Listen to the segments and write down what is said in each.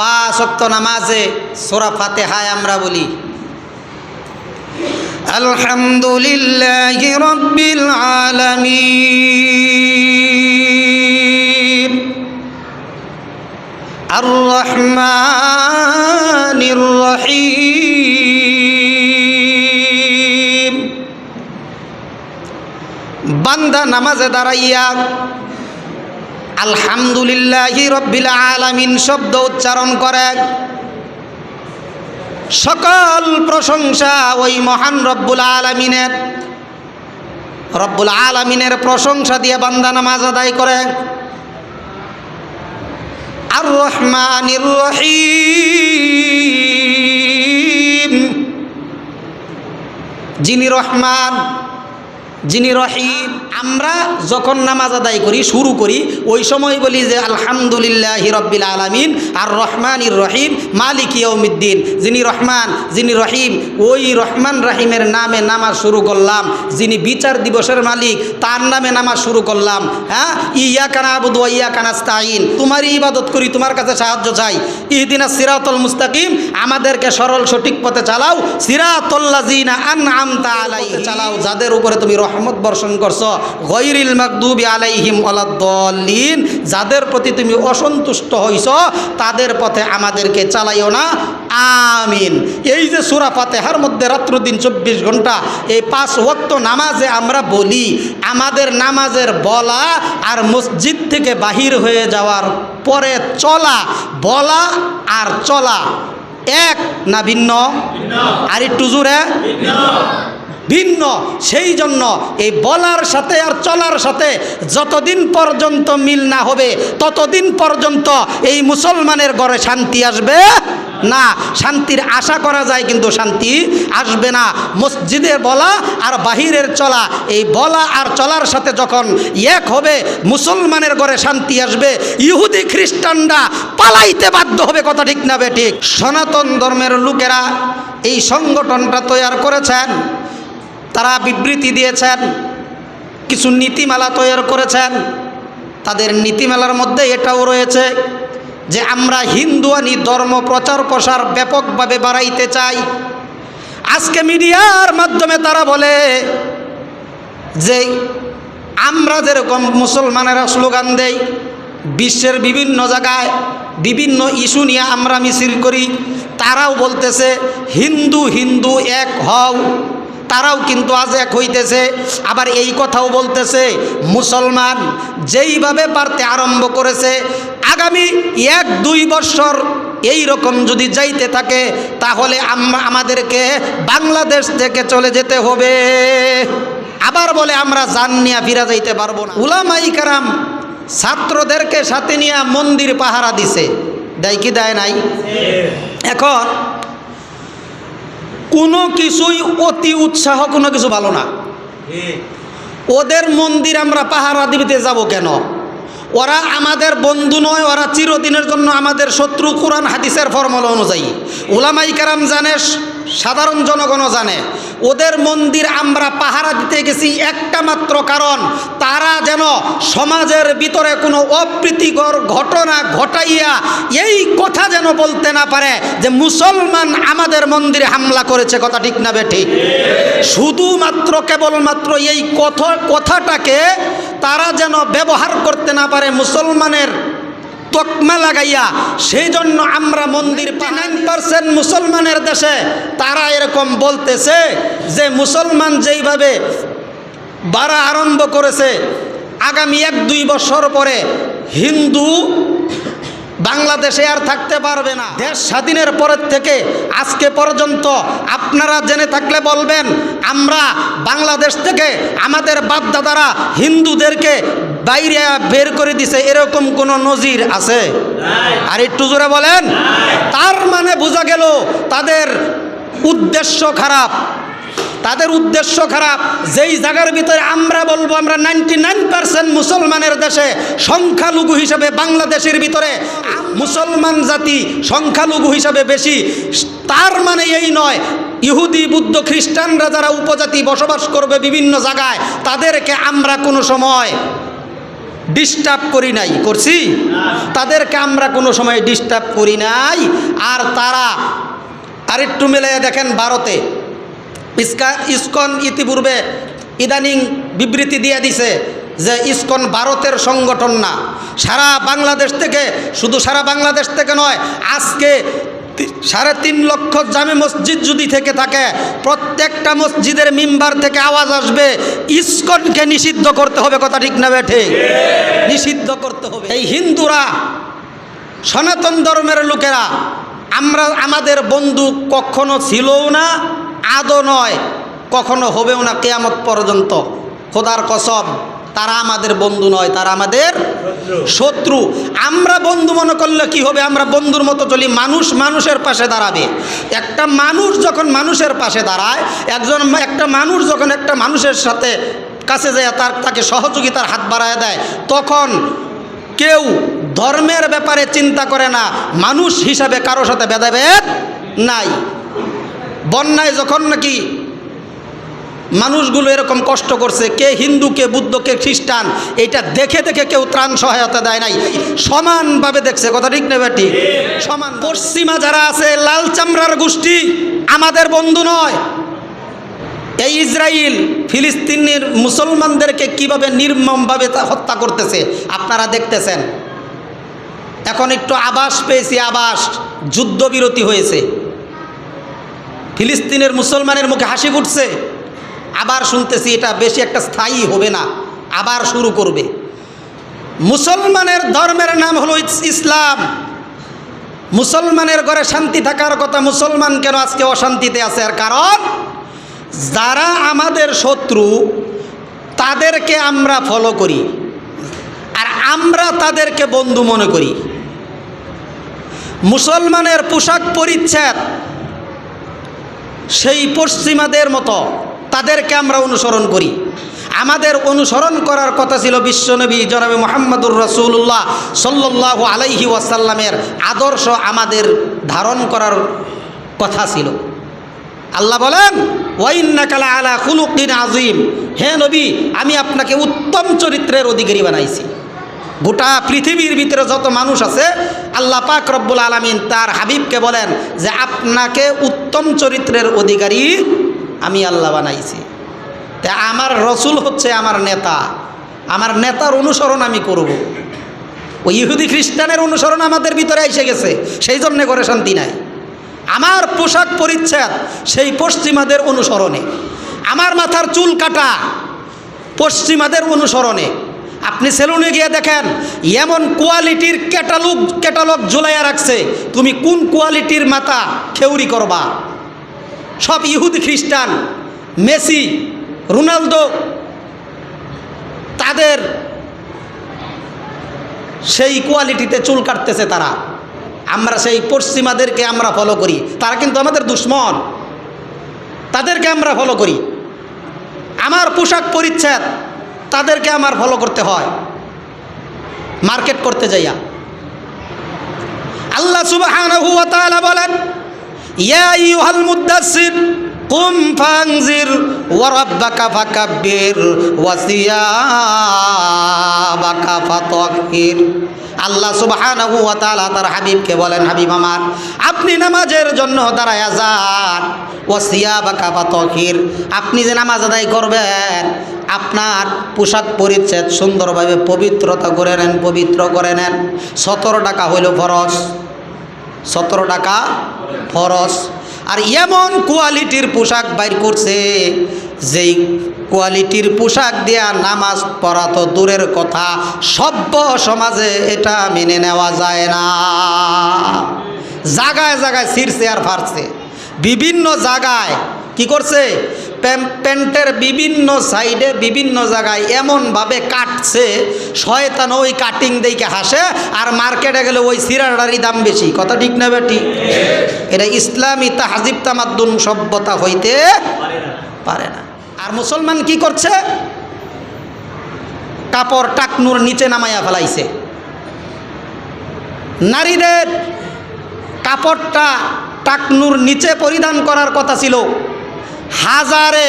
পাঁচ অক্ত নামাজে সোরা ফাতেহায় আমরা বলি আলহামদুলিল্লাহ বান্দা নামাজে দাঁড়াইয়া আলহামদুলিল্লাহ রব্বিল আলামিন শব্দ উচ্চারণ করে। সকল প্রশংসা ওই মহান রব্বুল আলমিনের। রব্বুল আলমিনের প্রশংসা দিয়ে বান্দা নামাজ আদায় করে। আর রহমান রহিম। যিনি রহমান যিনি রহিম আমরা যখন নামাজ আদায় করি শুরু করি ওই সময় বলি যে আলহামদুলিল্লাহ রব্বিল আলমিন আর রহমানির রহিম মালিক ইয়ৌমিদ্দিন যিনি রহমান যিনি রহিম ওই রহমান রহিমের নামে নামাজ শুরু করলাম। যিনি বিচার দিবসের মালিক তার নামে নামাজ শুরু করলাম। হ্যাঁ? ইয়া কানা আবুদ ইয়া কানাস্তাইন তোমারই ইবাদত করি তোমার কাছে সাহায্য চাই। ইহদিনা সিরাতল মুস্তাকিম। আমাদেরকে সরল সঠিক পথে চালাও। সিরাতল্লাজিনা আন আমতা আলাই চালাও। যাদের উপরে তুমি রহমত বর্ষণ করছ। গৈরিল মাকদুবি আলাইহিম আলাদ্দলিন যাদের প্রতি তুমি অসন্তুষ্ট হইছ তাদের পথে আমাদেরকে চালাইও না। আমিন। এই যে সুরা ফাতেহার মধ্যে রাত্র দিন চব্বিশ ঘণ্টা এই পাঁচ ওয়াক্ত নামাজে আমরা বলি আমাদের নামাজের বলা আর মসজিদ থেকে বাহির হয়ে যাওয়ার পরে চলা বলা আর চলা এক না ভিন্ন? আর একটু জোরে। ভিন্ন, সেই জন্য এই বলার সাথে আর চলার সাথে যতদিন পর্যন্ত মিল না হবে, ততদিন পর্যন্ত এই মুসলমানের ঘরে শান্তি আসবে না। শান্তির আশা করা যায় কিন্তু শান্তি আসবে না। মসজিদে বলা আর বাহিরের চলা, এই বলা আর চলার সাথে যখন এক হবে, মুসলমানের ঘরে শান্তি আসবে। ইহুদি খ্রিস্টানরা পালাইতে বাধ্য হবে, কথা ঠিক না বে ঠিক? সনাতন ধর্মের লোকেরা এই সংগঠনটা তৈরি করেছেন। তারা বিবৃতি দিয়েছেন, কিছু নীতিমালা তৈরি করেছেন। তাদের নীতিমালার মধ্যে এটাও রয়েছে যে আমরা হিন্দুয়ানি ধর্ম প্রচার প্রসার ব্যাপকভাবে বাড়াইতে চাই। আজকে মিডিয়ার মাধ্যমে তারা বলে যে আমরা যেরকম মুসলমানেরা স্লোগান দেই, বিশ্বের বিভিন্ন জায়গায় বিভিন্ন ইস্যু নিয়ে আমরা মিছিল করি, তারাও বলতেছে, হিন্দু হিন্দু এক হও। তারাও কিন্তু আজ এক হইতেছে, আবার এই কথাও বলতেছে, মুসলমান যেইভাবে পারতে আরম্ভ করেছে, আগামী এক দুই বছর এই রকম যদি যাইতে থাকে, তাহলে আমাদেরকে বাংলাদেশ থেকে চলে যেতে হবে। আবার বলে, আমরা জান নিয়ে ফিরা যাইতে পারব না। উলামাই কারাম ছাত্রদেরকে সাথে নিয়ে মন্দির পাহারা দিছে। দেয় কি দেয় নাই? এখন কোনো কিছুই অতি উৎসাহ কোনো কিছু ভালো না। ওদের মন্দির আমরা পাহারা দিতে যাব কেন? ওরা আমাদের বন্ধু নয় ওরা চিরদিনের জন্য আমাদের শত্রু কোরআন হাদিসের ফর্মুলা অনুযায়ী। ওলামাই কারাম জানে সাধারণ জনগণও জানে, ওদের মন্দির আমরা পাহারা দিতে গেছি একটা মাত্র কারণ, তারা যেন সমাজের ভিতরে কোনো অপ্রীতিকর ঘটনা ঘটাইয়া এই কথা যেন বলতে না পারে যে মুসলমান আমাদের মন্দিরে হামলা করেছে, কথা ঠিক না বে ঠিক? শুধুমাত্র, কেবলমাত্র এই কথা, কথাটাকে তারা যেন ব্যবহার করতে না পারে মুসলমানের তকমা লাগাইয়া সেই জন্য আমরা মন্দির নাইন পার্সেন্ট মুসলমানের দেশে, তারা এরকম বলতেছে যে মুসলমান যেইভাবে বাড়া আরম্ভ করেছে, আগামী এক দুই বছর পরে হিন্দু বাংলাদেশে আর থাকতে পারবে না। দেশ স্বাধীনের পরের থেকে আজকে পর্যন্ত আপনারা জেনে থাকলে বলবেন, আমরা বাংলাদেশ থেকে আমাদের বাপদাদারা হিন্দুদেরকে বাইরে বের করে দিছে এরকম কোনো নজির আছে? আর একটু জোরে বলেন। তার মানে বোঝা গেল তাদের উদ্দেশ্য খারাপ। তাদের উদ্দেশ্য খারাপ। যেই জায়গার ভিতরে আমরা বলব আমরা নাইনটি নাইন পার্সেন্ট মুসলমানের দেশে সংখ্যালঘু হিসাবে বাংলাদেশের ভিতরে মুসলমান জাতি সংখ্যালঘু হিসাবে বেশি। তার মানে এই নয় ইহুদি বুদ্ধ খ্রিস্টানরা যারা উপজাতি বসবাস করবে বিভিন্ন জায়গায় তাদেরকে আমরা কোনো সময় ডিস্টার্ব করি নাই, করছি? তাদেরকে আমরা কোনো সময় ডিস্টার্ব করি নাই। আর তারা আরেকটু মিলিয়ে দেখেন ভারতে, ইস্কা, ইস্কন ইতিপূর্বে ইদানিং বিবৃতি দিয়ে দিছে যে ইস্কন ভারতের সংগঠন না। সারা বাংলাদেশ থেকে, শুধু সারা বাংলাদেশ থেকে নয়, আজকে সাড়ে তিন লক্ষ জামে মসজিদ যদি থেকে থাকে, প্রত্যেকটা মসজিদের মিম্বার থেকে আওয়াজ আসবে, ইস্কনকে নিষিদ্ধ করতে হবে, কথা ঠিক না বেঠে নিষিদ্ধ করতে হবে। এই হিন্দুরা, সনাতন ধর্মের লোকেরা, আমরা, আমাদের বন্ধু কখনো ছিলও না আদৌ নয়, কখনো হবেও না, কেয়ামত পর্যন্ত। খোদার কসম। তারা আমাদের বন্ধু নয়, তারা আমাদের শত্রু। আমরা বন্ধু মনে করলে কি হবে? আমরা বন্ধুর মতো চলি। মানুষ মানুষের পাশে দাঁড়াবে। একটা মানুষ যখন মানুষের পাশে দাঁড়ায়, একজন একটা মানুষ যখন একটা মানুষের সাথে কাছে যায়, তার তাকে সহযোগিতার হাত বাড়ায় দেয়, তখন কেউ ধর্মের ব্যাপারে চিন্তা করে না। মানুষ হিসাবে কারও সাথে ভেদাভেদ নাই। বন্যায় যখন নাকি মানুষগুলো এরকম কষ্ট করছে, কে হিন্দু, কে বুদ্ধ, কে খ্রিস্টান, এটা দেখে দেখে কেউ ত্রাণ সহায়তা দেয় নাই। সমানভাবে দেখছে, কথা ঠিক নেবে সমান। পশ্চিমা যারা আছে, লাল চামড়ার গোষ্ঠী, আমাদের বন্ধু নয়। এই ইসরায়েল ফিলিস্তিনের মুসলমানদেরকে কীভাবে নির্মমভাবে হত্যা করতেছে, আপনারা দেখতেছেন। এখন একটু আবাস পেয়েছি, আবাস। যুদ্ধবিরতি হয়েছে। ফিলিস্তিনের মুসলমানের মুখে হাসি ফুটছে। আবার শুনতেছি এটা বেশি একটা স্থায়ী হবে না, আবার শুরু করবে। মুসলমানের ধর্মের নাম হলো ইসলাম। মুসলমানের ঘরে শান্তি থাকার কথা মুসলমান কেন আজকে অশান্তিতে আছে? আর কারণ, যারা আমাদের শত্রু, তাদেরকে আমরা ফলো করি। আর আমরা তাদেরকে বন্ধু মনে করি। মুসলমানের পোশাক পরিচ্ছেদ সেই পশ্চিমাদের মতো। তাদেরকে আমরা অনুসরণ করি। আমাদের অনুসরণ করার কথা ছিল বিশ্বনবী জনাবে মোহাম্মদুর রসুল্লাহ সাল্লাহ আলাইহি ওয়াসাল্লামের আদর্শ আমাদের ধারণ করার কথা ছিল। আল্লাহ বলেন ওয়াইন্নাকালা আলা খুলুকিন আজিম হে নবী, আমি আপনাকে উত্তম চরিত্রের অধিকারী বানাইছি। গোটা পৃথিবীর ভিতরে যত মানুষ আছে, আল্লাহ পাক রব্বুল আলমিন তার হাবিবকে বলেন যে, আপনাকে উত্তম চরিত্রের অধিকারী আমি আল্লাহ বানাইছি। তা আমার রসুল হচ্ছে আমার নেতা। আমার নেতার অনুসরণ আমি করব। ওই ইহুদি খ্রিস্টানের অনুসরণ আমাদের ভিতরে এসে গেছে, সেই জন্যে করে শান্তি নাই। আমার পোশাক পরিচ্ছেদ, সেই পশ্চিমাদের অনুসরণে। আমার মাথার চুল কাটা, পশ্চিমাদের অনুসরণে। আপনি সেলুনে গিয়ে দেখেন, এমন কোয়ালিটির ক্যাটালগ ক্যাটালগ ঝুলাইয়া রাখছে। তুমি কোন কোয়ালিটির মাথা খেউরি করবা? সব ইহুদি খ্রিস্টান, মেসি, রোনালদো, তাদের সেই কোয়ালিটিতে চুল কাটতেছে তারা। আমরা সেই পশ্চিমাদেরকে আমরা ফলো করি। তারা কিন্তু আমাদের দুশ্মন। তাদেরকে আমরা ফলো করি। আমার পোশাক পরিচ্ছেদ, তাদেরকে আমার ফলো করতে হয়। মার্কেট করতে যাইয়া। আল্লাহ তাআলা বলেন ইয়া আইয়ুহাল মুদ্দাসসির কুম ফানজির, ওয়া রাব্বাকা ফাকাব্বির, ওয়া সিয়াবাকা ফাতাহহির। আল্লাহ সুবহানাহু ওয়া তাআলা তার হাবিবকে বলেন, হাবিব আমার, আপনি নামাজের জন্য দাঁড়ায়া যান, ওয়া সিয়াবাকা ফাতাহহির। আপনি যে নামাজ আদায় করবেন, আপনার পোশাক পরিচ্ছেদ সুন্দরভাবে পবিত্রতা করে নেন, পবিত্র করে নেন। সতেরো টাকা হইল ফরজ। সতেরো টাকা ফরজ। আর এমন কোয়ালিটির পোশাক বাইর করছে, যেই কোয়ালিটির পোশাক দেয়া নামাজ পড়া তো দূরের কথা, সভ্য সমাজে এটা মেনে নেওয়া যায় না। জাগায় জাগায় ছিঁড়ছে আর ফারছে বিভিন্ন জায়গায় কি করছে? প্যান্টের বিভিন্ন সাইডে বিভিন্ন জায়গায় এমনভাবে কাটছে, শয়তান ওই কাটিং দেখে হাসে, আর মার্কেটে গেলে ওই সিরাটারই দাম বেশি। কথা ঠিক না বেটি? এটা ইসলামী তাহাজিব তামাদ্দুন সভ্যতা হইতে পারে না। আর মুসলমান কি করছে? কাপড় টাকনুর নিচে নামাইয়া ফেলাইছে। নারীদের কাপড়টা টাকনুর নিচে পরিধান করার কথা ছিল। হাজারে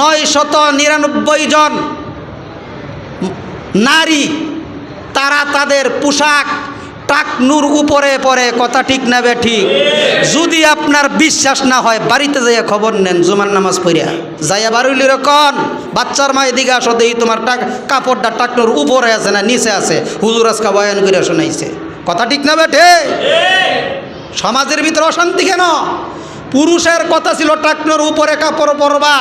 নয় শত নিরানব্বই জন নারী, তারা তাদের পোশাক টাকনুর উপরে পরে, কথা ঠিক না ঠিক? যদি আপনার বিশ্বাস না হয়, বাড়িতে যাইয়া খবর নেন, জুমার নামাজ পড়িয়া। যাইয়া বারুলির কন বাচ্চার মা এদিকে আসো দেই তোমার টাক, কাপড়টা টাকনুর উপরে আছে না নিচে আছে। হুজুর আজকা বয়ান করে শোনাইছে। কথা ঠিক না বেঠে সমাজের ভিতরে অশান্তি কেন? পুরুষের কথা ছিল টাকনুর উপরে কাপড় পরবা,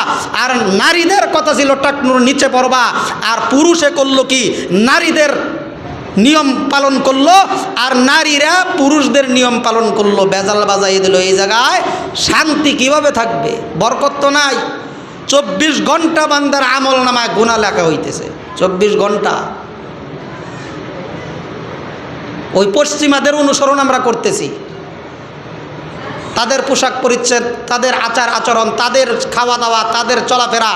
আর নারীদের কথা ছিল টাকনুর নিচে পরবা। আর পুরুষে করল কি? নারীদের নিয়ম পালন করল, আর নারীরা পুরুষদের নিয়ম পালন করল। বেজাল বাজাই দিল এই জায়গায়। শান্তি কীভাবে থাকবে? বরকত তো নাই। চব্বিশ ঘণ্টা বান্দার আমল নামায় গুণা লেখা হইতেছে। চব্বিশ ঘণ্টা। ওই পশ্চিমাদের অনুসরণ আমরা করতেছি। তাদের পোশাক পরিচ্ছেদ, তাদের আচার আচরণ, তাদের খাওয়া দাওয়া তাদের চলাফেরা,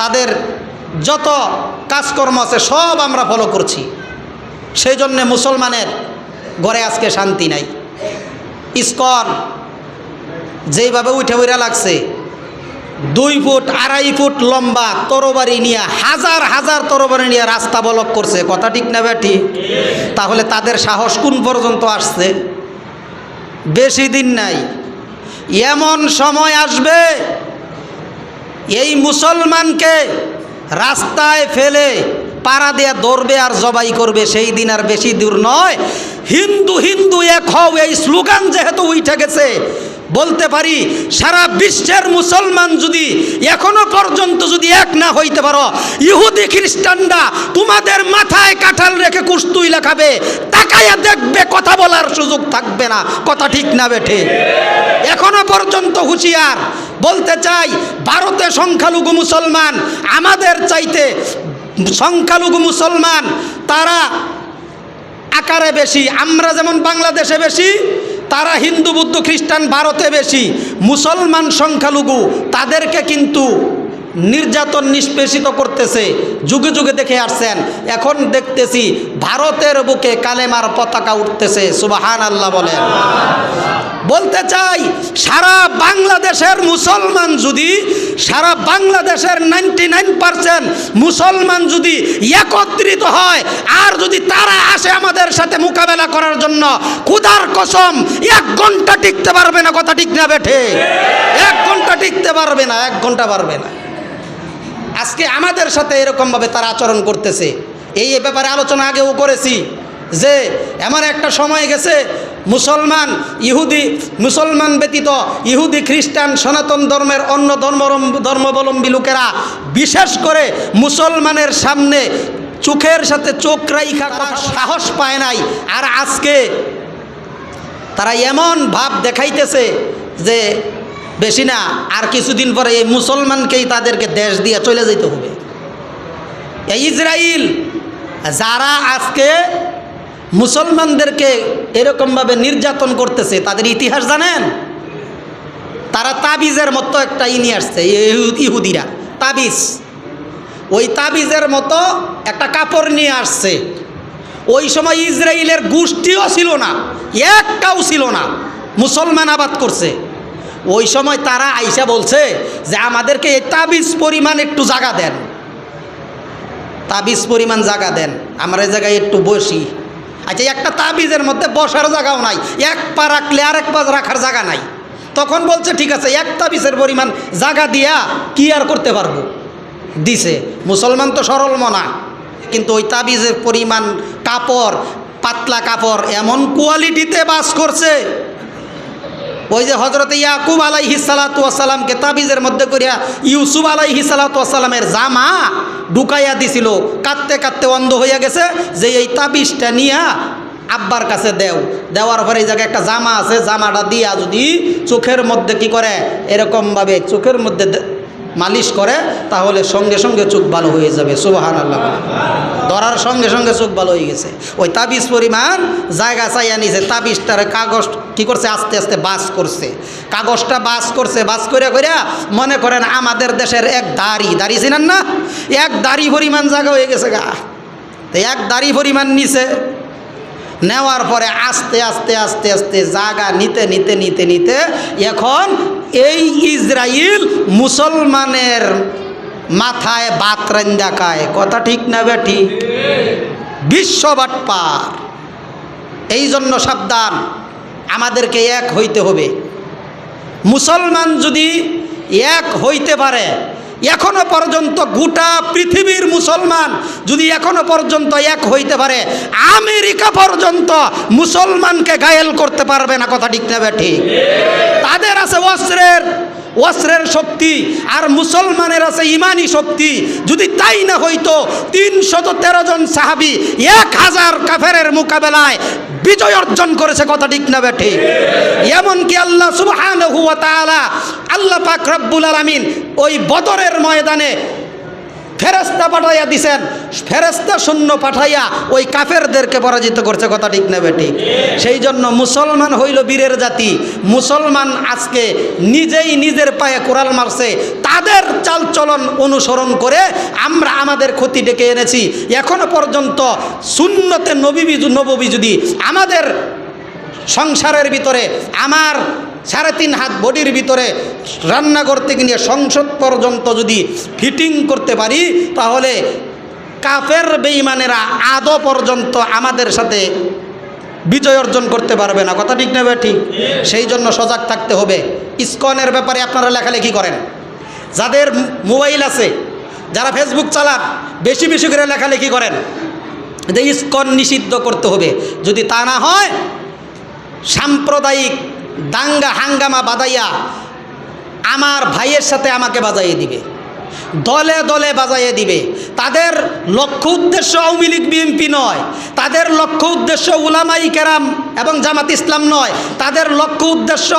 তাদের যত কাজকর্ম আছে সব আমরা ফলো করছি। সেই জন্যে মুসলমানের ঘরে আজকে শান্তি নাই। ইস্কন যেইভাবে উঠে উঠে লাগছে, দুই ফুট, আড়াই ফুট লম্বা তরবারি নিয়ে, হাজার হাজার তরবারি নিয়ে রাস্তা বলক করছে। কথা ঠিক না ব্যাটি তাহলে তাদের সাহস কোন পর্যন্ত আসছে? বেশি দিন নাই। এমন সময় আসবে, এই মুসলমানকে রাস্তায় ফেলে পাড়া দেয়া দৌড়বে আর জবাই করবে, সেই দিন আর বেশি দূর নয়। হিন্দু হিন্দু এক হও, এই স্লোগান যেহেতু উঠে গেছে বলতে পারি, সারা বিশ্বের মুসলমান যদি এখনও পর্যন্ত যদি এক না হইতে পারো, ইহুদি খ্রিস্টানরা তোমাদের মাথায় কাঁঠাল রেখে কুস্তুই লেখাবে তাকাইয়া দেখবে, কথা বলার সুযোগ থাকবে না। কথা ঠিক না বেঠে। এখনও পর্যন্ত হুঁশিয়ার। বলতে চাই, ভারতে সংখ্যালঘু মুসলমান, আমাদের চাইতে সংখ্যালঘু মুসলমান, তারা আকারে বেশি, আমরা যেমন বাংলাদেশে বেশি তারা হিন্দু বুদ্ধ খ্রিস্টান ভারতে বেশি। মুসলমান সংখ্যালঘু তাদেরকে কিন্তু নির্যাতন নিষ্পেষিত করতেছে। যুগে যুগে দেখে আসছেন। এখন দেখতেছি ভারতের বুকে কালেমার পতাকা উঠতেছে সুবাহান আল্লাহ বলেন। বলতে চাই, সারা বাংলাদেশের মুসলমান যদি, সারা বাংলাদেশের নাইনটি মুসলমান যদি একত্রিত হয়, আর যদি তারা আসে আমাদের সাথে মোকাবেলা করার জন্য, ক্ষুধার কসম, এক ঘণ্টা টিকতে পারবে না, কথা ঠিক না বেঠে। এক ঘণ্টা টিকতে পারবে না, এক ঘণ্টা পারবে না। আজকে আমাদের সাথে এরকমভাবে তারা আচরণ করতেছে। এই ব্যাপারে আলোচনা আগেও করেছি যে এমন একটা সময় গেছে মুসলমান ইহুদি মুসলমান ব্যতীত ইহুদি খ্রিস্টান সনাতন ধর্মের অন্য ধর্ম ধর্মাবলম্বী লোকেরা বিশেষ করে মুসলমানের সামনে চোখের সাথে চোখ রাইখা করার সাহস পায় নাই। আর আজকে তারা এমন ভাব দেখাইতেছে যে বেশি না, আর কিছুদিন পরে এই মুসলমানকেই তাদেরকে দেশ দিয়ে চলে যেতে হবে। এই ইসরায়েল যারা আজকে মুসলমানদেরকে এরকমভাবে নির্যাতন করতেছে, তাদের ইতিহাস জানেন? তারা তাবিজের মতো একটা ই নিয়ে আসছে ইহু- ইহুদিরা, তাবিজ। ওই তাবিজের মতো একটা কাপড় নিয়ে আসছে। ওই সময় ইসরায়েলের গোষ্ঠীও ছিল না, একটাও ছিল না, মুসলমান আবাদ করছে। ওই সময় তারা আইসা বলছে যে আমাদেরকে এই তাবিজ পরিমাণ একটু জায়গা দেন। তাবিজ পরিমাণ জায়গা দেন। আমরা এই জায়গায় একটু বসি। আচ্ছা একটা তাবিজের মধ্যে বসার জায়গাও নাই। এক পা রাখলে আরেক পা রাখার জায়গা নাই। তখন বলছে, ঠিক আছে, এক তাবিজের পরিমাণ জায়গা দিয়া কি আর করতে পারব? দিছে, মুসলমান তো সরল মনা, কিন্তু ওই তাবিজের পরিমাণ কাপড়, পাতলা কাপড় এমন কোয়ালিটিতে বাস করছে ওই যে হজরত ইয়াকুব আলাইহি সালাতামকে তাবিজের মধ্যে করিয়া ইউসুফ আলাইহি সালাতামের জামা ঢুকাইয়া দিছিল। কাঁদতে কাঁদতে অন্ধ হইয়া গেছে যে এই তাবিজটা নিয়া আব্বার কাছে দেও। দেওয়ার পরে এই জায়গায় একটা জামা আছে, জামাটা দিয়া যদি চোখের মধ্যে কি করে? এরকমভাবে চোখের মধ্যে মালিশ করে, তাহলে সঙ্গে সঙ্গে চোখ ভালো হয়ে যাবে। সুবাহান আল্লাহ। ধরার সঙ্গে সঙ্গে চোখ ভালো হয়ে গেছে। ওই তাবিজ পরিমাণ জায়গা চাইয়া নিছে। তাবিজটার কাগজ কি করছে? আস্তে আস্তে বাস করছে। কাগজটা বাস করছে, বাস করে করে মনে করেন আমাদের দেশের এক দাড়ি। দাড়ি ছিলেন না? এক দাড়ি পরিমাণ জায়গা হয়ে গেছে গা। তো এক দাড়ি পরিমাণ নিছে। নেওয়ার পরে আস্তে আস্তে আস্তে আস্তে জায়গা নিতে নিতে নিতে নিতে এখন এই ইসরায়েল মুসলমানের মাথায় বাত রান্দা খায়। কথা ঠিক না বেঠি বিশ্ব বাটপার। এই জন্য সাবধান, আমাদেরকে এক হইতে হবে। মুসলমান যদি এক হইতে পারে এখনও পর্যন্ত গোটা পৃথিবীর মুসলমান যদি এখনও পর্যন্ত এক হইতে পারে, আমেরিকা পর্যন্ত মুসলমানকে গায়েল করতে পারবে না, কথা ঠিক না ঠিক? তাদের আছে অস্ত্রের অস্ত্রের শক্তি, আর মুসলমানের আছে ইমানি শক্তি। যদি তাই না হইতো, তিনশত তেরো জন সাহাবি এক হাজার কাফেরের মোকাবেলায় বিজয় অর্জন করেছে, কথা ঠিক না বেঠে এমনকি আল্লাহ তাআলা, আল্লাহ পাক রব্বুল আলামিন ওই বদরের ময়দানে ফেরেস্তা পাঠাইয়া দিছেন। ফেরেস্তা শূন্য পাঠাইয়া ওই কাফেরদেরকে পরাজিত করছে, কথা ঠিক না বেটি? সেই জন্য মুসলমান হইল বীরের জাতি। মুসলমান আজকে নিজেই নিজের পায়ে কোরাল মারছে। তাদের চালচলন অনুসরণ করে আমরা আমাদের ক্ষতি ডেকে এনেছি। এখনও পর্যন্ত শূন্যতে নবী নববী যদি আমাদের সংসারের ভিতরে আমার সাড়ে তিন হাত বডির ভিতরে রান্নাঘর থেকে নিয়ে সংসদ পর্যন্ত যদি ফিটিং করতে পারি, তাহলে কাফের বেইমানেরা আদৌ পর্যন্ত আমাদের সাথে বিজয় অর্জন করতে পারবে না। কথা ঠিক নেবে ঠিক। সেই জন্য সজাগ থাকতে হবে। ইস্কনের ব্যাপারে আপনারা লেখালেখি করেন। যাদের মোবাইল আছে, যারা ফেসবুক চালান, বেশি বেশি করে লেখালেখি করেন। যে ইস্কন নিষিদ্ধ করতে হবে। যদি তা না হয়, সাম্প্রদায়িক দাঙ্গা হাঙ্গামা বাজাইয়া আমার ভাইয়ের সাথে আমাকে বাজাইয়ে দিবে। দলে দলে বাজাইয়ে দিবে। তাদের লক্ষ্য উদ্দেশ্য আওয়ামী লীগ বিএনপি নয়। তাদের লক্ষ্য উদ্দেশ্য উলামাই কেরাম এবং জামাত ইসলাম নয়। তাদের লক্ষ্য উদ্দেশ্য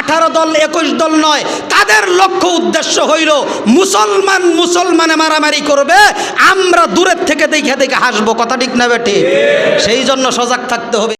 আঠারো দল একুশ দল নয়। তাদের লক্ষ্য উদ্দেশ্য হইল মুসলমান মুসলমানে মারামারি করবে আমরা দূরের থেকে দেখে দেখে হাসবো। কথা ঠিক না বেটে সেই জন্য সজাগ থাকতে হবে।